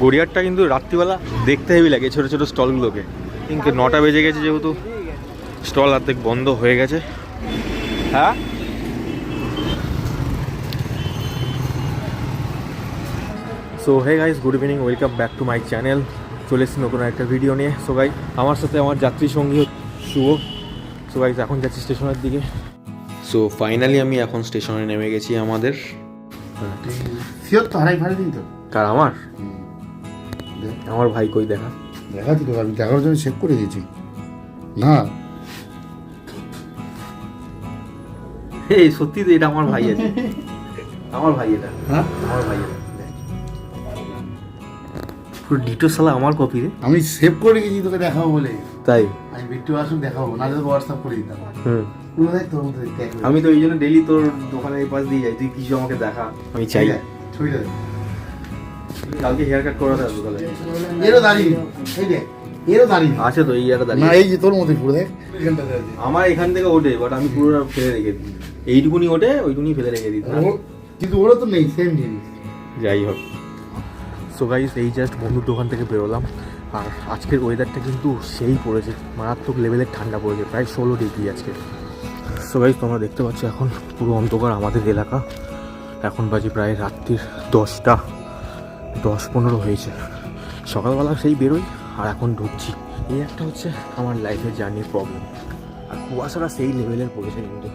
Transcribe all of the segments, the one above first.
গড়িয়ারটা কিন্তু রাত্রিবেলা দেখতে হেবি লাগে ছোটো ছোটো স্টলগুলোকে। কিন্তু নটা বেজে গেছে যেহেতু। স্টল অর্ধেক বন্ধ হয়ে গেছে। হ্যাঁ? So hey guys good evening welcome back to my channel চলে এসেছি নতুন একটা ভিডিও নিয়ে। সো গাই আমার সাথে আমার যাত্রী সঙ্গী শুভ। সো গাইস এখন যাচ্ছি স্টেশনের দিকে। সো ফাইনালি আমি এখন স্টেশনে নেমে গেছি আমাদের। কার আমার? আমার ভাই কই দেখা। দেখাচ্ছি তো আমি দেখার জন্য চেক করে দিয়েছি। না। এই সত্যি তো এটা আমার ভাই আছে। আমার ভাই এটা। হ্যাঁ? আমার ভাই এটা পুরো ডিটো সালা আমার কপি রে। আমি সেভ করে গেছি তোকে দেখাবো বলে। তাই? আমি ভিডিও আসুন দেখাবো নাহলে তো হোয়াটসঅ্যাপ করে দিতাম। হুম। দেখ আমি তো এই জন্য ডেলি তোর দোকানের পাশ দিয়ে যাই তুই কিছু আমাকে দেখা। আমি চাই। দেখ। কালকে হেয়ার কাট করাতে আসব তাহলে। এরও দাঁড়িয়ে। এই দেখ এরও দাঁড়িয়ে। আছে তো এই একটা না এই যে তোর মতোই পুরো দেখ আমার এখান থেকে ওঠে বাট আমি পুরো ফেলে রেখে দিই। এইটুকুনি ওঠে ওইটুকুনি ফেলে রেখে দিই। কিন্তু ওরও তো নেই সেম জিনিস। যাই হোক। সো গাইস এই জাস্ট বন্ধুর দোকান থেকে বেরোলাম। আর আজকের ওয়েদারটা কিন্তু সেই পড়েছে। মারাত্মক লেভেলের ঠান্ডা পড়েছে প্রায় ষোলো ডিগ্রি আজকে। সো গাইস তোমরা দেখতে পাচ্ছ এখন পুরো অন্ধকার আমাদের এলাকা। এখন বাজে প্রায় রাত্রির দশটা। দশ পনেরো হয়েছে। সকালবেলা সেই বেরোই আর এখন ঢুকছি। এই একটা হচ্ছে আমার লাইফের জার্নির প্রবলেম আর কুয়াশাটা সেই লেভেলের পড়েছে কিন্তু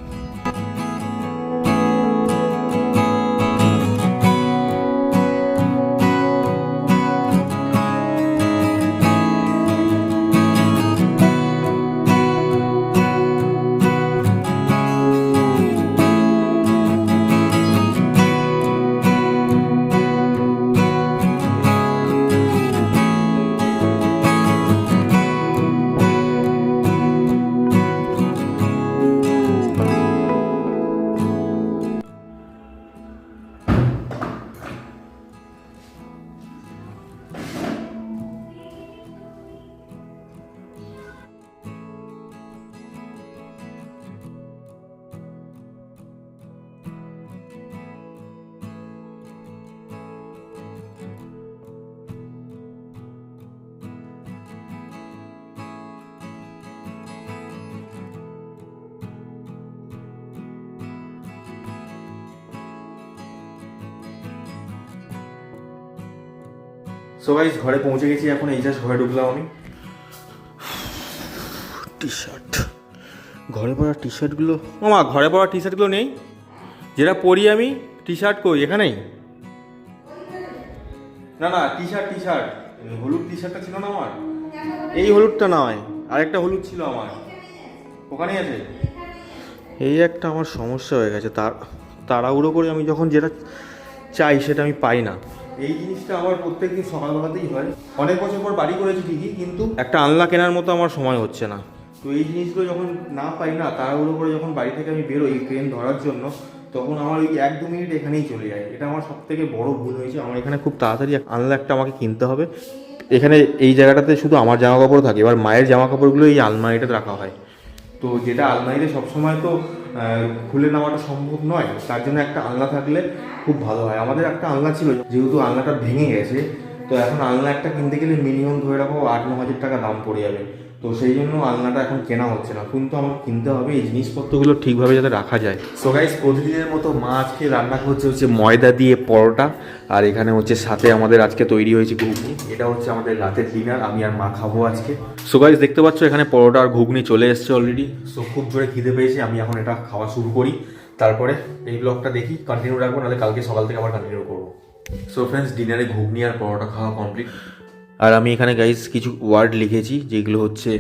সো গাইস ঘরে পৌঁছে গেছি এখন এই জাস্ট ঘরে ঢুকলাম আমি। টি শার্ট ঘরে পরা টি শার্টগুলো মামা ঘরে পরা টি শার্টগুলো নেই? যেটা পরি আমি টি শার্ট কই? এখানেই? না না টি শার্ট টি শার্ট হলুদ টি শার্টটা ছিল না আমার? এই হলুদটা নয় আরেকটা হলুদ ছিল আমার। ওখানেই আছে? এই একটা আমার সমস্যা হয়ে গেছে। তার তাড়াহুড়ো করে আমি যখন যেটা চাই সেটা আমি পাই না। এই জিনিসটা আমার প্রত্যেকদিন সকালবেলাতেই হয়। অনেক বছর পর বাড়ি করেছি ঠিকই, কিন্তু একটা আনলা কেনার মতো আমার সময় হচ্ছে না। তো এই জিনিসগুলো যখন না পাই না, তাড়াহুড়ো করে যখন বাড়ি থেকে আমি বেরোই ট্রেন ধরার জন্য, তখন আমার ওই এক দু মিনিট এখানেই চলে যায়। এটা আমার সব থেকে বড় ভুল হয়েছে। আমার এখানে খুব তাড়াতাড়ি আনলা একটা আমাকে কিনতে হবে। এখানে এই জায়গাটাতে শুধু আমার জামা কাপড় থাকে, এবার মায়ের জামা কাপড়গুলো এই আলমারিটাতে রাখা হয়। তো যেটা আলমারিতে সবসময় তো খুলে নেওয়াটা সম্ভব নয়, তার জন্য একটা আলনা থাকলে খুব ভালো হয়। আমাদের একটা আলনা ছিল, যেহেতু আলনাটা ভেঙে গেছে, তো এখন আলনা একটা কিনতে গেলে মিনিমাম ধরে রাখো আট ন হাজার টাকা দাম পড়ে যাবে। তো সেই জন্য আলনাটা এখন কেনা হচ্ছে না। কিন্তু আমাকে কিনতে হবে এই জিনিসপত্রগুলো ঠিকভাবে যাতে রাখা যায়। সো গাইস প্রতিদিনের মতো মা আজকে রান্না করছে হচ্ছে ময়দা দিয়ে পরোটা আর এখানে হচ্ছে সাথে আমাদের আজকে তৈরি হয়েছে ঘুগনি। এটা হচ্ছে আমাদের রাতের ডিনার আমি আর মা খাব আজকে। সো গাইস দেখতে পাচ্ছ এখানে পরোটা আর ঘুগনি চলে এসছে অলরেডি সো খুব জোরে খিদে পেয়েছে আমি এখন এটা খাওয়া শুরু করি। তারপরে এই ব্লগটা দেখি কন্টিনিউ রাখব নাহলে কালকে সকাল থেকে আবার কন্টিনিউ করব। সো ফ্রেন্ডস ডিনারে ঘুগনি আর পরোটা খাওয়া কমপ্লিট আর আমি এখানে গাইজ কিছু ওয়ার্ড লিখেছি, যেগুলো হচ্ছে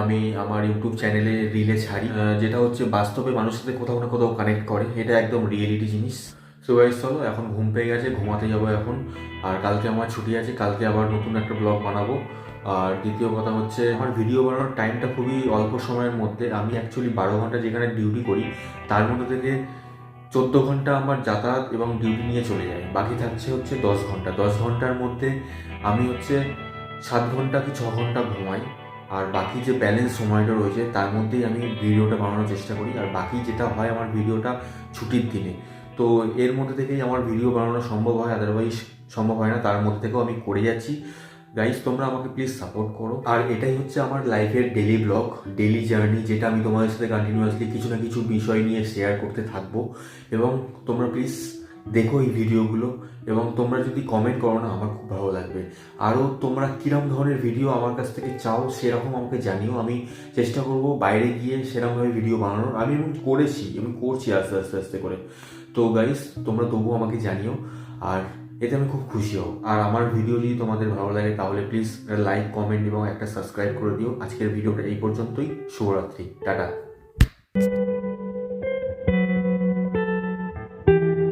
আমি আমার ইউটিউব চ্যানেলে রিলে ছাড়ি যেটা হচ্ছে বাস্তবে মানুষের সাথে কোথাও না কোথাও কানেক্ট করে। এটা একদম রিয়েলিটি জিনিস। সো গাইজ চলো, এখন ঘুম পেয়ে গেছে, ঘুমাতে যাব এখন। আর কালকে আমার ছুটি আছে, কালকে আবার নতুন একটা ব্লগ বানাবো। আর দ্বিতীয় কথা হচ্ছে, আমার ভিডিও বানানোর টাইমটা খুবই অল্প সময়ের মধ্যে। আমি অ্যাকচুয়ালি বারো ঘণ্টা যেখানে ডিউটি করি, তার মধ্যে থেকে চোদ্দ ঘণ্টা আমার যাতায়াত এবং ডিউটি নিয়ে চলে যায় বাকি থাকছে হচ্ছে দশ ঘণ্টা। দশ ঘণ্টার মধ্যে আমি হচ্ছে সাত ঘণ্টা কি ছ ঘণ্টা ঘুমাই। আর বাকি যে ব্যালেন্স সময়টা রয়েছে, তার মধ্যেই আমি ভিডিওটা বানানোর চেষ্টা করি। আর বাকি যেটা হয় আমার ভিডিওটা ছুটির দিনে। তো এর মধ্যে থেকেই আমার ভিডিও বানানো সম্ভব হয় আদারওয়াইজ সম্ভব হয় না। তার মধ্যে থেকেও আমি করে যাচ্ছি। গাইজ তোমরা আমাকে প্লিজ সাপোর্ট করো। আর এটাই হচ্ছে আমার লাইফের ডেলি ব্লগ ডেলি জার্নি যেটা আমি তোমাদের সাথে কন্টিনিউয়াসলি কিছু না কিছু বিষয় নিয়ে শেয়ার করতে থাকব। এবং তোমরা প্লিজ দেখো এই ভিডিওগুলো এবং তোমরা যদি কমেন্ট করো না, আমার খুব ভালো লাগবে। আরও তোমরা কিরম ধরনের ভিডিও আমার কাছ থেকে চাও, সেরকম আমাকে জানিও। আমি চেষ্টা করব বাইরে গিয়ে সেরকমভাবে ভিডিও বানানোর। আমি এবং করেছি আমি করছি আস্তে আস্তে আস্তে করে। তো গাইস তোমরা তবুও আমাকে জানিও। আর এতে আমি খুব খুশি হব। আর আমার ভিডিও যদি তোমাদের ভালো লাগে, তাহলে প্লিজ লাইক কমেন্ট এবং একটা সাবস্ক্রাইব করে দিও। আজকের ভিডিওটা এই পর্যন্তই। শুভরাত্রি। টাটা।